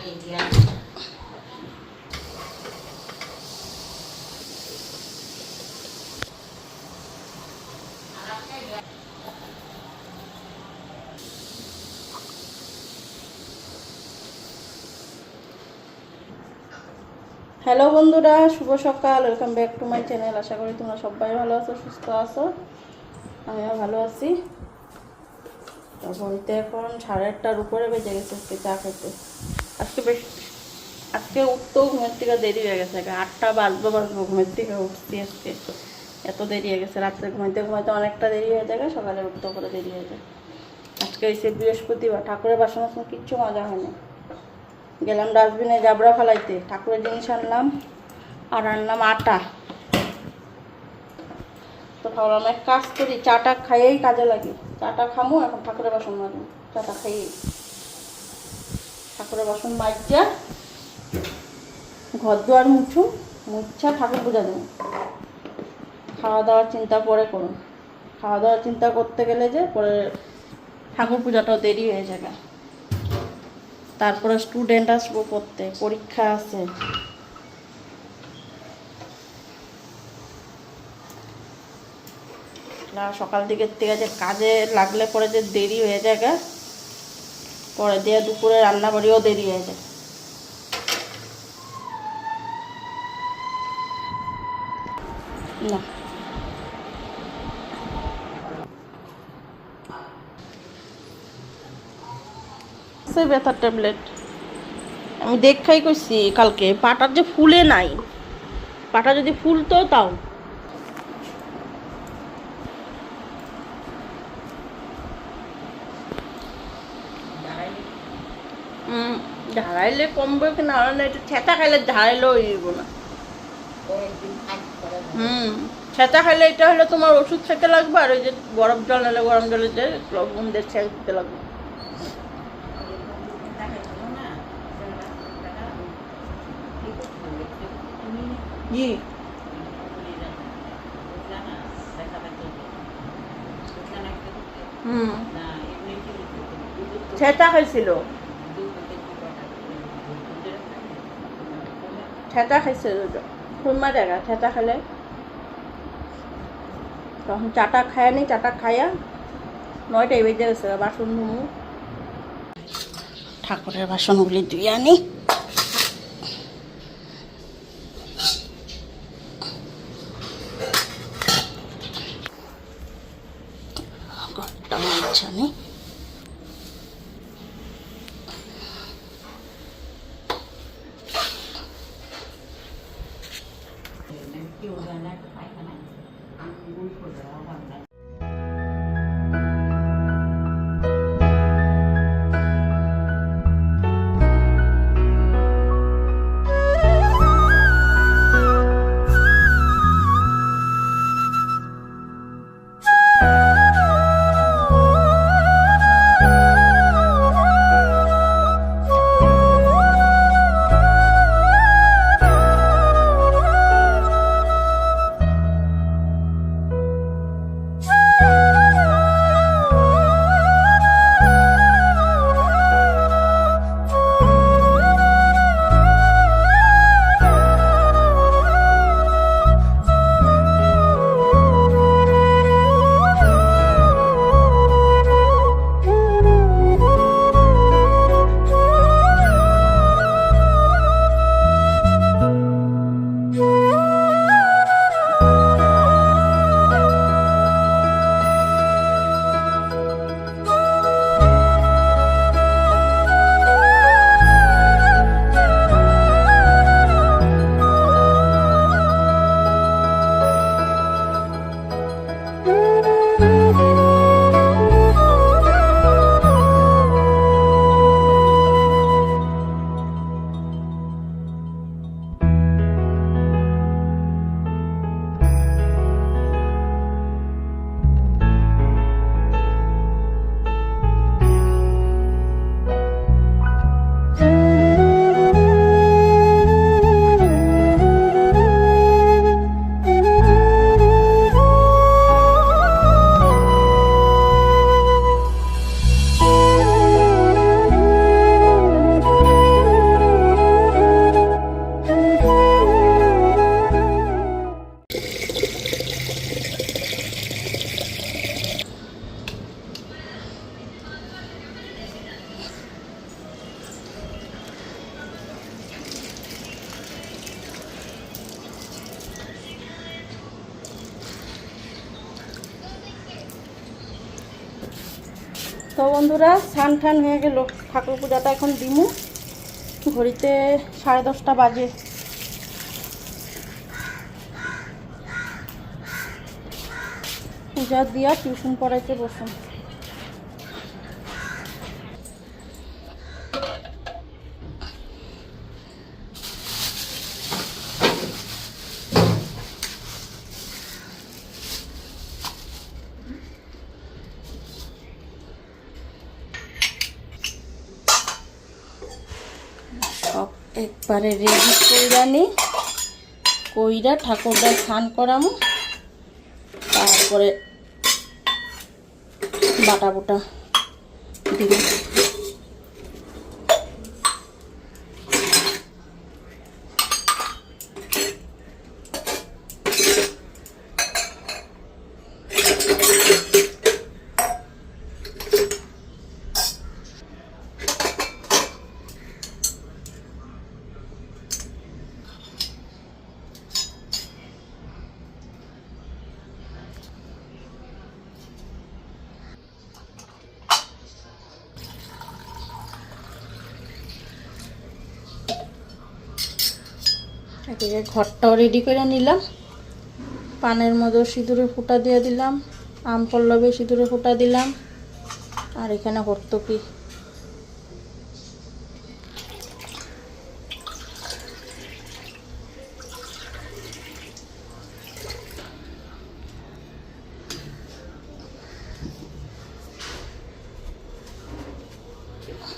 Hello বন্ধুরা, শুভ সকাল। Welcome back to my channel আশা করি তোমরা সবাই ভালো আছো, সুস্থ আছো। আমিও ভালো আছি। তো ঘড়িতে এখন সাড়ে আটটার উপরে বেজে গেছে চা খেতে আজকে বেশ, আজকে উঠতেও ঘুমের থেকে দেরি হয়ে গেছে। আটটা বাজবো বাজবো, ঘুমের থেকে উঠছি আজকে। এত দেরি হয়ে গেছে, রাত্রে ঘুমাইতে ঘুমাইতে অনেকটা দেরি হয়ে যায়, সকালে উঠতে করে দেরি হয়ে যায়। আজকে এসে বৃহস্পতিবার, ঠাকুরের বাসন বাসন কিচ্ছু মজা হয়নি। গেলাম ডাস্টবিনে জাবরা ফেলাইতে, ঠাকুরের জিনিস আনলাম আর আনলাম আটা। তো ভাবলাম এক কাজ করি, চাটা খাইয়েই কাজে লাগে। চাটা খামো, এখন ঠাকুরের বাসন মাজবো, চাটা খাইয়েই। ঠাকুরের বাসন মাজা ঘর দুয়ার মুছু মুছা ঠাকুর পূজা দেবো। খাওয়া দাওয়ার চিন্তা পরে করুন। খাওয়া দাওয়ার চিন্তা করতে গেলে যে পরে ঠাকুর পূজাটাও দেরি হয়ে যাবে। তারপরে স্টুডেন্ট আসব পড়তে পরীক্ষা আছে। সকাল দিকের থেকে যে কাজে লাগলে পরে যে দেরি হয়ে যায় গা, পরে দিয়ে দুপুরে রান্না বাড়িও দেরি হয়ে যায়। না। ব্যথার ট্যাবলেট। আমি দেখাই করছি কালকে, পাটার যে ফুলে নাই, পাটা যদি ফুলতো তাও হুম ঝাড়াইলে কমবে কি না একটু ছেঁচা খাইলে ঝাড়াইলেও ইব না। হুম ছেঁচা খাইলে এটা হলে তোমার ওষুধ খেতে লাগবে আর ওই যে গরম জল নিলে গরম জলে যে লবণ দিয়ে ছেঁক দিতে লাগবে। হুম ছেঁচা খাইছিল। ছেঁচা খাইছিল খুরমা দেখা ছেঁচা খেলে। তখন চাটা খায় নি চাটা খাইয়া নয়টায় বেজে গেছে বাসন ধুমু। ঠাকুরের বাসনগুলি ধুই আনি। ঘরটা মাঝখানে টান হয়ে গেল। ঠাকুর পূজাটা এখন দিমু। ঘড়িতে সাড়ে দশটা বাজে। পূজা দিয়া টিউশন পড়াইতে বসুন সব একবারে রেডি কইরা নি। কইরা ঠাকুরটা স্নান করামু। তারপরে বাটা বুটা দিব এদিকে ঘরটাও রেডি করে নিলাম। পানের মধ্যে সিঁদুরে ফুটা দিয়ে দিলাম। আম পল্লবে সিঁদুরে ফুটা দিলাম। আর এখানে হর্তকি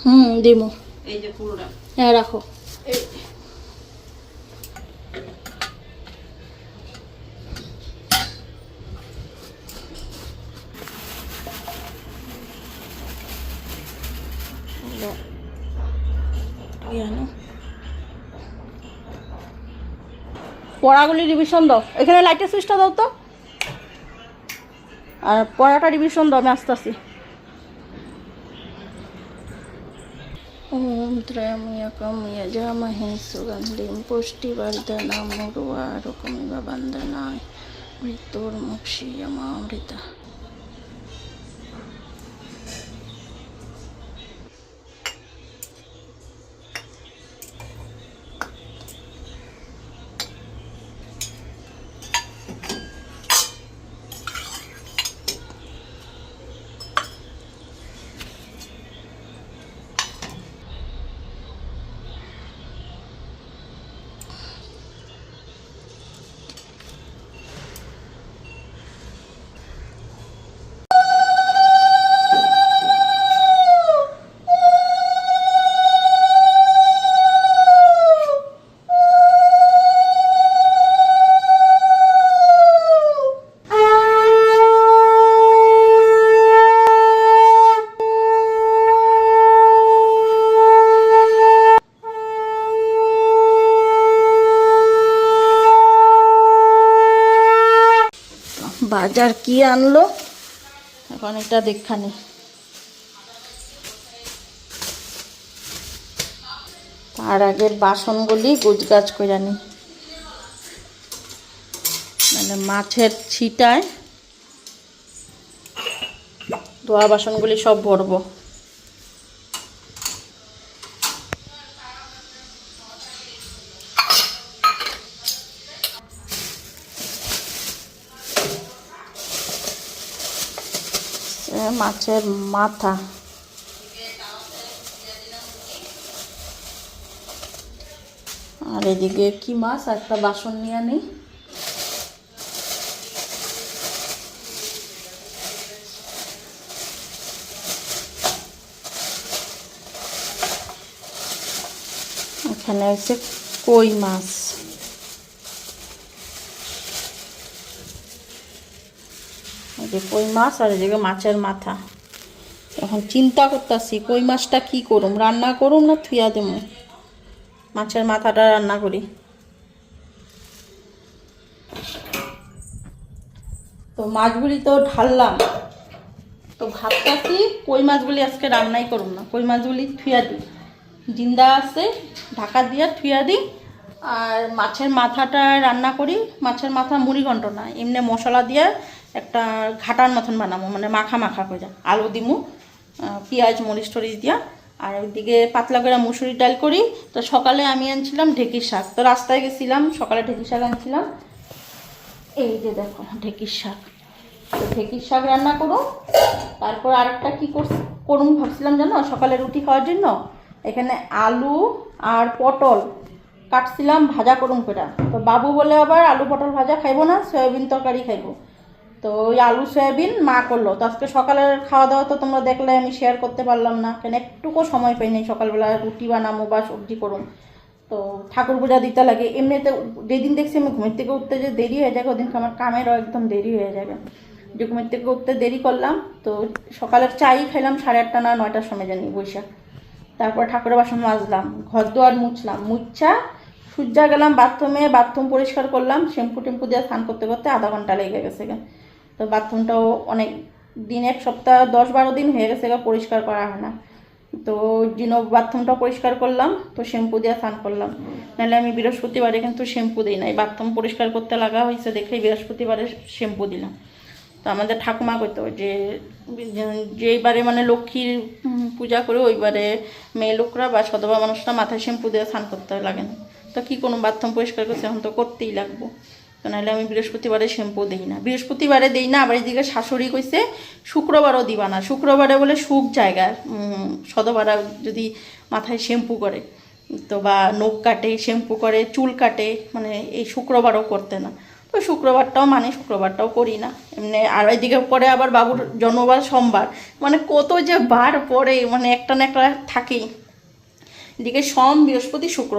হুম দিমু। এই যে পুরোটা। হ্যাঁ রাখো। পড়াগুলি রিভিশন দাও। এখানে লাইটের সুইচটা দাও তো। আর পড়াটা রিভিশন দাও, আমি আসতেছি ওম ত্রয়াময়কময় জামহে সুগন্ধিম পুষ্টিবর্ধনম মুরুয়ারোকমিব বন্দনায় অমৃতা বাজার কি আনলো? এখন এটা দেখানি তার আগের বাসনগুলি গুজগাছ করে আনি মানে মাছের ছিটায়। ধোয়া বাসনগুলি সব ভরবো এ মাছের মাথা। আর এদিকে কি মাছ? একটা বাসন নিয়ে নেই এখানে হচ্ছে কই মাছ। যে কই মাছ আর এদিকে মাছের মাথা। এখন চিন্তা করতেছি, কই মাছটা কি করুম, রান্না করুম না থুয়া দেবো মাছের মাথাটা রান্না করি। তো মাছগুলি তো ঢাললাম। তো ভাবতাছি কই মাছগুলি আজকে রান্নাই করুম না, কই মাছগুলি থুয়া দিই। জিন্দা আছে, ঢাকা দিয়া থুয়া দিই। আর মাছের মাথাটা রান্না করি, মাছের মাথা মুড়ি ঘন্ট না, এমনি মশলা দিয়ে একটা ঘাটার মতন বানাবো মানে মাখা মাখা করে আলু দিমু পেঁয়াজ, মরিচ টরিচ দিয়া, আর ওইদিকে পাতলা করে মুসুরির ডাল করি। তো সকালে আমি আনছিলাম ঢেঁকির শাক। তো রাস্তায় গেছিলাম, সকালে ঢেঁকির শাক আনছিলাম। এই যে দেখো, ঢেঁকির শাক। তো ঢেঁকির শাক রান্না করো তারপর আরেকটা কী করুন ভাবছিলাম জানো, সকালে রুটি খাওয়ার জন্য। এখানে আলু আর পটল কাটছিলাম, ভাজা করুন করে তো বাবু বলে আবার আলু পটল ভাজা খাইবো না, সয়াবিন তরকারি খাইবো। তো ওই আলু, সয়াবিন মা করল। তো আজকে সকালের খাওয়া দাওয়া তো তোমরা দেখলে আমি শেয়ার করতে পারলাম না। কেন একটুকু সময় পাইনি সকালবেলা রুটি বানাবো বা সবজি করুন তো ঠাকুর পূজা দিতে লাগে। এমনিতে যেদিন দেখছি আমি ঘুমের থেকে উঠতে যে দেরি হয়ে যাবে ওদিনকে আমার কামেরও একদম দেরি হয়ে যাবে। যে ঘুমের থেকে উঠতে দেরি করলাম, তো সকালের চাই খাইলাম সাড়ে আটটা না নয়টার সময় জানি বৈশাখ। তারপর ঠাকুরের বাসন মাজলাম, ঘর দুয়ার মুছলাম মুচ্ছা সূর্যা গেলাম বাথরুমে বাথরুম পরিষ্কার করলাম শ্যাম্পু টেম্পু দিয়ে স্নান করতে করতে আধা ঘণ্টা লেগে গেছে। তো বাথরুমটাও অনেক দিন এক সপ্তাহ, দশ বারো দিন হয়ে গেছে পরিষ্কার করা হয় না। তো জিনো বাথরুমটা পরিষ্কার করলাম, তো শ্যাম্পু দিয়ে স্নান করলাম। নাহলে আমি বৃহস্পতিবারে কিন্তু শ্যাম্পু দিই নাই। বাথরুম পরিষ্কার করতে লাগা হয়েছে দেখেই বৃহস্পতিবারে শ্যাম্পু দিলাম। তো আমাদের ঠাকুমা কইতো যে, যেইবারে মানে লক্ষ্মীর পূজা করে ওইবারে মেয়ে লোকরা বা সদবা মানুষরা মাথায় শ্যাম্পু দিয়ে স্নান করতে লাগে না। তো কী কোনো বাথরুম পরিষ্কার করছে, এখন তো করতেই লাগবো। তো নাহলে আমি বৃহস্পতিবারে শ্যাম্পু দিই না। বৃহস্পতিবারে দিই না, আবার এদিকে শাশুড়ি কইছে শুক্রবারও দিবা না। শুক্রবারে বলে সুখ জায়গার সদবারা যদি মাথায় শ্যাম্পু করে, তো বা নখ কাটে, শ্যাম্পু করে, চুল কাটে মানে এই শুক্রবারও করতে না। তো শুক্রবারটাও মানে শুক্রবারটাও করি না। এমনি আর এদিকে পরে আবার বাবুর জন্মবার, সোমবার মানে কত যে বার পরে মানে একটা না একটা থাকেই। এদিকে সোম, বৃহস্পতি, শুক্র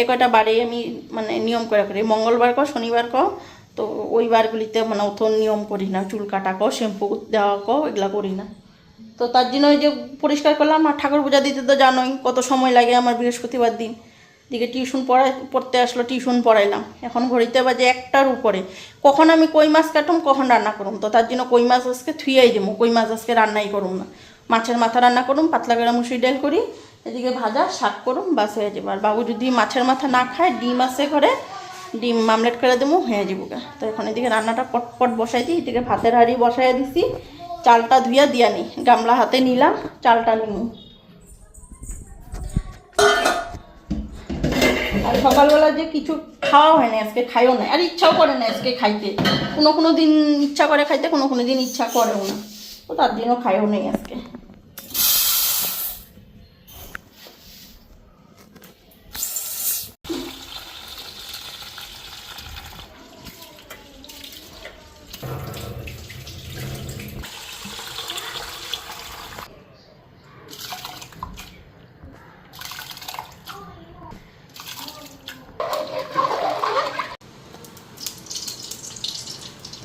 এ কয়টা বারে আমি মানে নিয়ম করে করি। মঙ্গলবার কো শনিবার কো তো ওই বারগুলিতে মানে অত নিয়ম করি না। চুল কাটা কো শ্যাম্পু দেওয়া কো এগুলা করি না। তো তার জন্য ওই যে পরিষ্কার করলাম, আর ঠাকুর পূজা দিতে তো জানোই কত সময় লাগে আমার বৃহস্পতিবার দিন। দিকে টিউশন পড়াই পড়তে আসলো, টিউশন পড়াইলাম। এখন ঘড়িতে বাজে একটার উপরে। কখন আমি কই মাছ কাটুম, কখন রান্না করুম? তো তার জন্য কই মাছ আজকে থুইয়াই দেবো, কই মাছ আজকে রান্নাই করুম না। মাছের মাথা রান্না করুম, পাতলা করে মুসুরি ডাল করি এদিকে ভাজা, শাক করুন বাস হয়ে যাব। আর বাবু যদি মাছের মাথা না খায়, ডিম আসে ঘরে, ডিম মামলেট করে দেবো, হয়ে যাব। তো এখন এদিকে রান্নাটা পটপট বসাই দিই, এদিকে ভাতের হাঁড়ি বসাই দিছি। চালটা ধুইয়া দিয়া নি, গামলা হাতে নিলাম, চালটা নিই আর সকালবেলা যে কিছু খাওয়া হয় না আজকে খাইও না আর ইচ্ছাও করে না আজকে খাইতে। কোনো কোনো দিন ইচ্ছা করে খাইতে, কোনো কোনো দিন ইচ্ছা করেও না। তো তার জন্য খাইও নেই আজকে।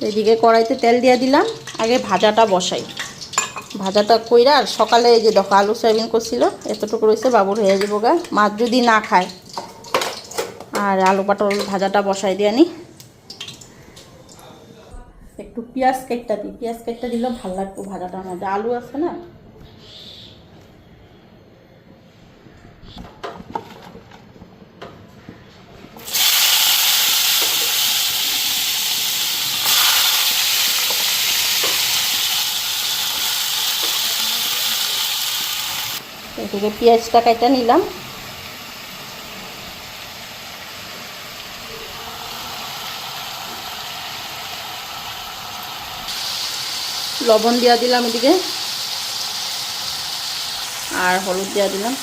এদিকে কড়াইতে তেল দিয়ে দিলাম। আগে ভাজাটা বসাই। ভাজাটা কইরা আর সকালে এই যে দেখো আলু সয়াবিন করছিল, এতটুকু রয়েছে বাবুর হয়ে যাব গা। মাছ যদি না খায়, আর আলু পটল ভাজাটা বসাই দিয়ে নি পেঁয়াজ কেটটা দিই পেঁয়াজ কেটটা দিলেও ভালো লাগতো ভাজাটার মধ্যে। আলু আছে না? এদিকে পেঁয়াজটা কেটে নিলাম। লবণ দিয়া দিলাম এদিকে। আর হলুদ দিয়া দিলাম।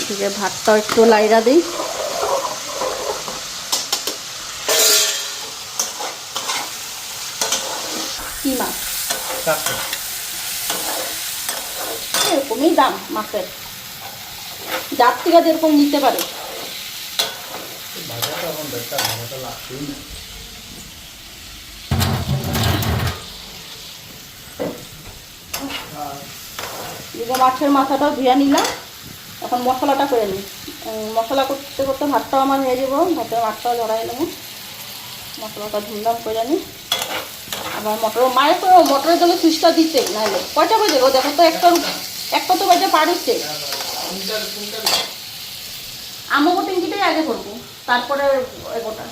এদিকে ভাতটাও একটু লাইরা দিই। কি মাছ? এরকমই দাম মাছের। যার থেকে যেরকম নিতে পারে। এদিকে মাছের মাথাটাও ধুয়ে নিলাম। এখন মশলাটা করে নিই। মশলা করতে করতে ভাতটাও আমার হয়ে যাব। ভাতের ভাতটাও জড়াই নেব। মশলাটা ধুলাম করে নিই। আবার মটর মায়ের তো মটরের জন্য সুইচটা দিতে নাহলে কয়টা বাজে গো দেখো তো একটা একটা তো বাজে পার হচ্ছে আমাকে টিঙ্কিটাই আগে করব। তারপরে এগোটা।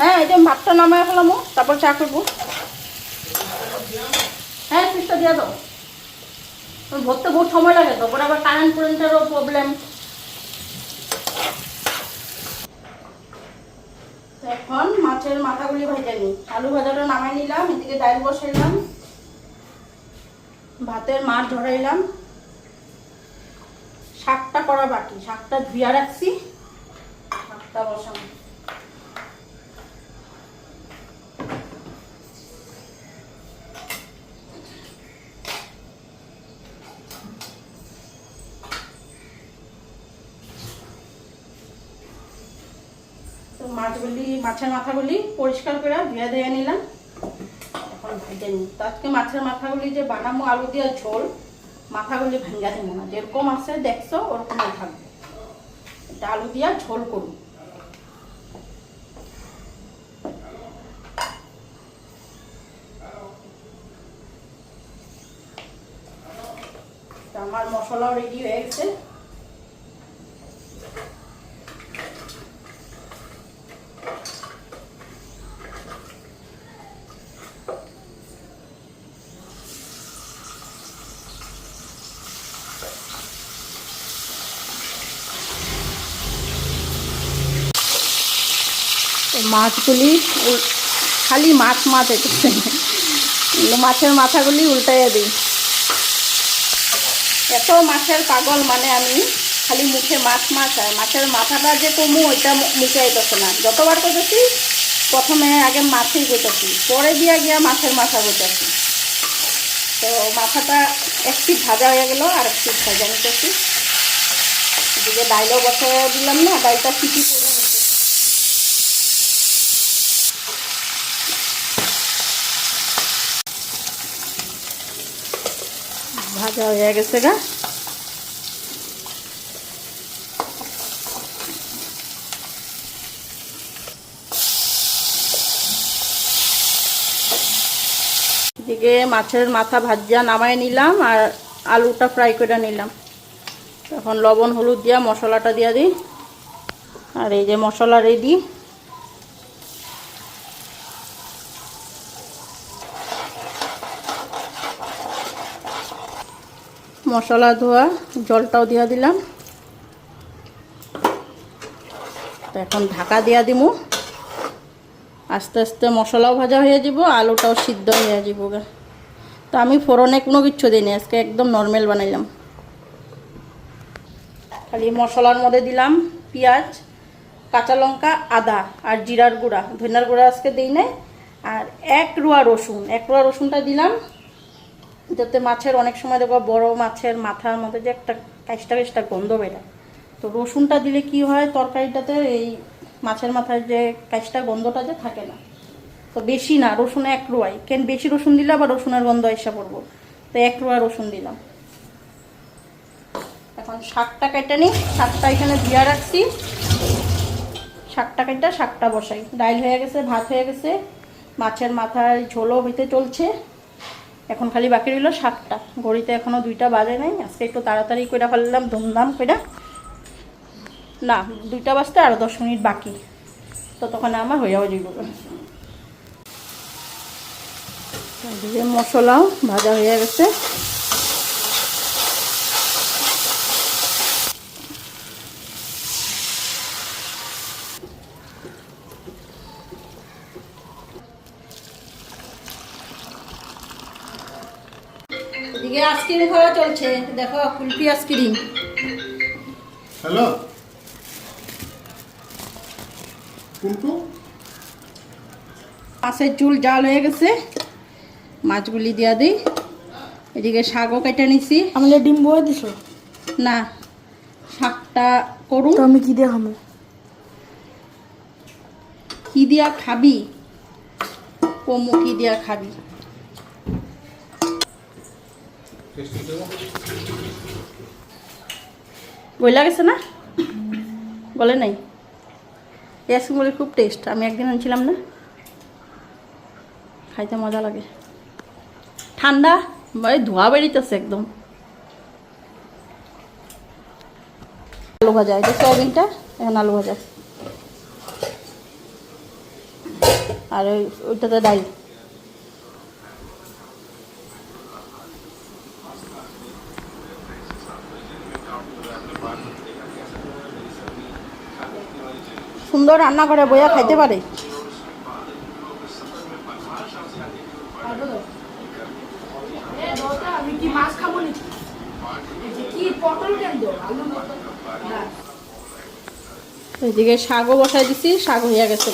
হ্যাঁ এই যে ভাতটা নামায় ফেলাম তারপর চা করব। হ্যাঁ সুইচটা দিয়ে দাও। ভরতে বহুত সময় লাগে তো ওপরে আবার কারেন্ট কারেন্টেরও প্রবলেম এখন মাছের মাথাগুলি ভেজে নিই আলু ভাজাটা নামাই নিলাম, এদিকে ডাল বসাইলাম। ভাতের মাছ ধরাইলাম। শাকটা করা বাকি, শাকটা ধুইয়া রাখছি। শাকটা বসানো। মাছগুলি মাছের মাথাগুলি পরিষ্কার করে ধুয়ে ধুয়ে নিলাম। এখন ভেজে নিই। তো আজকে মাছের মাথাগুলি যে বানাবো আলু দিয়ে ঝোল। মাথাগুলি ভেঙ্গা দেবো না। যেরকম আছে দেখছ, ওরকমই থাকবে। এটা আলু দিয়া ঝোল করুন আমার মশলাও রেডি হয়ে গেছে তো মাছগুলি খালি মাছ মাছ এসেছে। মাছের মাথাগুলি উল্টাইয়া দিই। এত মাছের পাগল মানে আমি, খালি মুখে মাছ মাছ হয় মাছের মাথাটা যে কমু, ওইটা মুখে আইতেছে না। যতবার করতেছি প্রথমে আগে মাছই গোটাছি পরে দিয়া গিয়া মাছের মাথা গোটাছি তো মাথাটা এক ভাজা হয়ে গেল আর এক পিঠ ভাজা নিতেছি। এদিকে ডাইলও বসে দিলাম না, ডাইলটা সিটি পড়ে গেছে ভাজা হয়ে গেছে গা। এদিকে মাছের মাথা ভাজা নামায় নিলাম আর আলুটা ফ্রাই করে নিলাম। এখন লবণ, হলুদ দিয়া মশলাটা দিয়া দিই। আর এই যে মশলা রেডি মশলা ধোয়া, জলটাও দিয়া দিলাম। তো এখন ঢাকা দিয়া দিমু আস্তে আস্তে মশলাও ভাজা হয়ে যাব, আলুটাও সিদ্ধ হয়ে যাব তো আমি ফোড়নে কোনো কিচ্ছু দিইনি, আজকে একদম নর্মাল বানাইলাম। খালি মশলার মধ্যে দিলাম পেঁয়াজ, কাঁচা লঙ্কা, আদা আর জিরার গুঁড়া। ধনিয়ার গুঁড়া আজকে দিই নাই আর এক রোয়া রসুন, এক রোয়া রসুনটা দিলাম। যাতে মাছের অনেক সময় দেখো বড় মাছের মাথার মধ্যে যে একটা কাইষ্টা কাইষ্টা গন্ধ বেরোয়। তো রসুনটা দিলে কি হয়? তরকারিটাতে এই মাছের মাথায় যে কাইষ্টা গন্ধটা যে থাকে না। তো বেশি না, রসুন এক রুয়াই। কেন বেশি রসুন দিলে আবার রসুনের গন্ধ এসে পড়ব। তো এক রুয়া রসুন দিলাম। এখন শাকটা কেটে নিই। শাকটা এখানে দিয়া রাখছি। শাকটা কেটে শাকটা বসাই। ডাইল হয়ে গেছে, ভাত হয়ে গেছে। মাছের মাথায় ঝোলও হইতে চলছে। এখন খালি বাকি রইল সাতটা। ঘড়িতে এখনও দুইটা বাজে নাই, আজকে একটু তাড়াতাড়ি করে ফেললাম, ধুমধাম করে না, দুইটা বাজতে আরও দশ মিনিট বাকি। ততক্ষণে আমার হয়ে যাওয়া যেগুলো মশলাও ভাজা হয়ে গেছে এদিকে আইসক্রিম খাওয়া চলছে। দেখো কুলফি আইসক্রিম হ্যালো? মাছের চুল জাল হয়ে গেছে। মাছগুলি দিয়া দিই। এদিকে শাকও কেটে নিছি। আমাদের ডিম বয়ে দিছ? না শাকটা করুন। তো আমি কি দিয়ে খাব? কি দিয়া খাবি? কমু কি দিয়া খাবি? বইলা গেছে না? বলে নাই। এই আইসক্রিমগুলি খুব টেস্ট আমি একদিন আনছিলাম না। খাইতে মজা লাগে। ঠান্ডা? ধোয়া বেরিতেছে একদম। আলু ভাজা। এটা সয়াবিনটা, এখন আলু ভাজা। আর ওই ওইটাতে ডাল সুন্দর রান্না করে বইয়া খাইতে পারে আমি কি মাছ খাব নাকি এই যে কি পটল কেন করে বইয়া খাইতে পারে। এদিকে শাকও বসাই দিছি, শাক হইয়া গেছে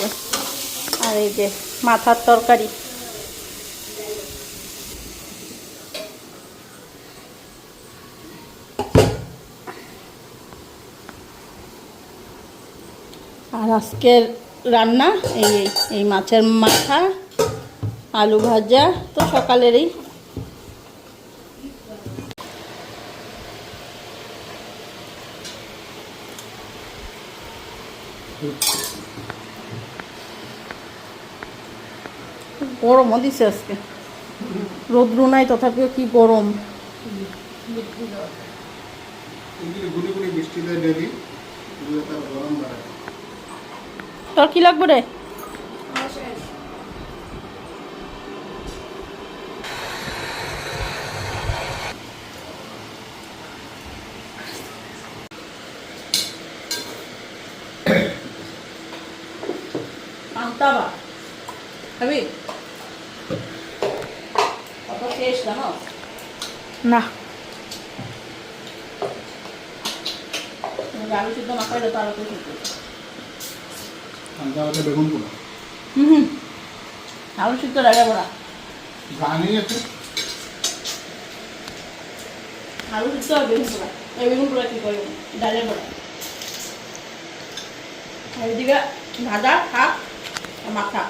আর এই যে মাথার তরকারি। আর আজকের রান্না, এই এই মাছের মাথা, আলু ভাজা, তো সকালেরই। গরমও দিছে আজকে। রৌদ্র নাই, তথাপিও কি গরম। বৃষ্টি দেয় ডেলি গরম বাড়ায়। তোর কি লাগবে রে? আনতাবা খাবি? কত টেস্ট জানো? না। আলু সিদ্ধ না খাইলে তো আরও তো আলগা আলগা বেগুন পোড়া। হুম আলু সিদ্ধ আছে। আলু আর বেগুন পোড়া। এই বেগুন পোড়া কি ডালের আর এদিকে ভাজা শাক আর মাথা।